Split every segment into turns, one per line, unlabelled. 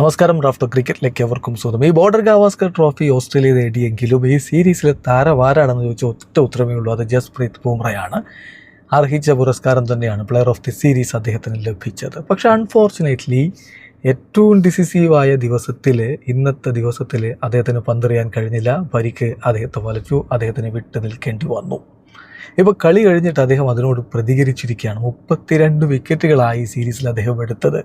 നമസ്കാരം റാഫ്റ്റോ ക്രിക്കറ്റിലേക്ക് എവർക്കും സ്വന്തം ഈ ബോർഡർ ഗാവാസ്കർ ട്രോഫി ഓസ്ട്രേലിയ നേടിയെങ്കിലും ഈ സീരീസിലെ താരവാരാണെന്ന് ചോദിച്ചാൽ ഒറ്റ ഉത്തരമേ ഉള്ളൂ. അത് ജസ്പ്രീത് ബുംറയാണ്. അർഹിച്ച പുരസ്കാരം തന്നെയാണ് പ്ലെയർ ഓഫ് ദി സീരീസ് അദ്ദേഹത്തിന് ലഭിച്ചത്. പക്ഷേ അൺഫോർച്ചുനേറ്റ്ലി ഏറ്റവും ഡിസിസീവായ ദിവസത്തിൽ ഇന്നത്തെ ദിവസത്തിൽ അദ്ദേഹത്തിന് പന്തെറിയാൻ കഴിഞ്ഞില്ല. പരിക്ക് അദ്ദേഹത്തെ വലച്ചു. അദ്ദേഹത്തിന് വിട്ടു നിൽക്കേണ്ടി വന്നു. ഇപ്പോൾ കളി കഴിഞ്ഞിട്ട് അദ്ദേഹം അതിനോട് പ്രതികരിച്ചിരിക്കുകയാണ്. മുപ്പത്തിരണ്ട് വിക്കറ്റുകളായി സീരീസിൽ അദ്ദേഹം എടുത്തത്.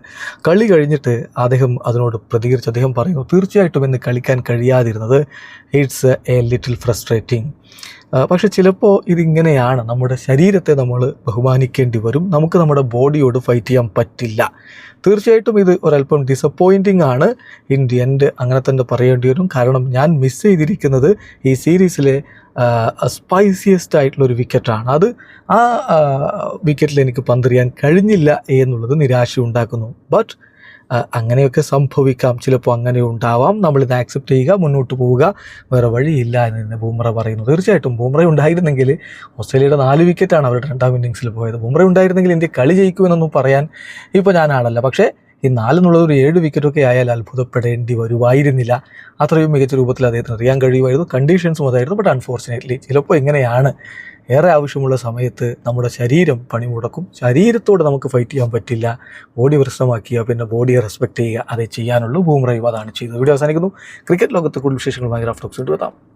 കളി കഴിഞ്ഞിട്ട് അദ്ദേഹം അതിനോട് പ്രതികരിച്ച് അദ്ദേഹം പറയുന്നു തീർച്ചയായിട്ടും ഇന്ന് കളിക്കാൻ കഴിയാതിരുന്നത്. ഇറ്റ്സ് എ ലിറ്റിൽ ഫ്രസ്ട്രേറ്റിംഗ് പക്ഷെ ചിലപ്പോൾ ഇതിങ്ങനെയാണ്. നമ്മുടെ ശരീരത്തെ നമ്മൾ ബഹുമാനിക്കേണ്ടി വരും. നമുക്ക് നമ്മുടെ ബോഡിയോട് ഫൈറ്റ് ചെയ്യാൻ പറ്റില്ല. തീർച്ചയായിട്ടും ഇത് ഒരല്പം ഡിസപ്പോയിന്റിംഗ് ആണ്. ഇൻ ദി എൻഡ് അങ്ങനെ തന്നെ പറയേണ്ടി വരും. കാരണം ഞാൻ മിസ് ചെയ്തിരിക്കുന്നത് ഈ സീരീസിലെ സ്പൈസിയസ്റ്റ് ആയിട്ടുള്ള ഒരു വിക്കറ്റാണ് അത് ആ വിക്കറ്റിൽ എനിക്ക് പന്തെറിയാൻ കഴിഞ്ഞില്ല എന്നുള്ളത് നിരാശ ഉണ്ടാക്കുന്നു ബട്ട് അങ്ങനെയൊക്കെ സംഭവിക്കാം. ചിലപ്പോൾ അങ്ങനെ ഉണ്ടാവാം. നമ്മളിത് ആക്സെപ്റ്റ് ചെയ്യുക മുന്നോട്ട് പോവുക. വേറെ വഴിയില്ല എന്ന് ബൂമ്ര പറയുന്നു. തീർച്ചയായിട്ടും ബൂമ്ര ഉണ്ടായിരുന്നെങ്കിൽ ഓസ്ട്രേലിയയുടെ നാല് വിക്കറ്റാണ് അവരുടെ രണ്ടാം ഇന്നിങ്സിൽ പോയത്. ബൂമ്ര ഉണ്ടായിരുന്നെങ്കിൽ ഇന്ത്യ കളി ജയിക്കുമെന്നൊന്നും പറയാൻ ഇപ്പോൾ ഞാനാണല്ല. പക്ഷേ ഈ നാലെന്നുള്ളത് ഒരു ഏഴ് വിക്കറ്റൊക്കെ ആയാൽ അത്ഭുതപ്പെടേണ്ടി വരുമായിരുന്നില്ല അത്രയും മികച്ച രൂപത്തിൽ അദ്ദേഹത്തിന് അറിയാൻ കഴിയുമായിരുന്നു. കണ്ടീഷൻസും അതായിരുന്നു. ബട്ട് അൺഫോർച്ചുനേറ്റ്ലി ചിലപ്പോൾ എങ്ങനെയാണ് ഏറെ ആവശ്യമുള്ള സമയത്ത് നമ്മുടെ ശരീരം പണിമുടക്കും ശരീരത്തോട് നമുക്ക് ഫൈറ്റ് ചെയ്യാൻ പറ്റില്ല. ബോഡി പ്രശ്നമാക്കിയ പിന്നെ ബോഡിയെ റെസ്പെക്ട് ചെയ്യുക. അതേ ചെയ്യാനുള്ളൂ. ബൂമ്രയും അതാണ് ചെയ്തത്. വീഡിയോ അവസാനിക്കുന്നു. ക്രിക്കറ്റ് ലോകത്ത് കൂടുതൽ വിശേഷങ്ങളുമായി ഗ്രാഫ്റ്റോക്സ് എത്താം.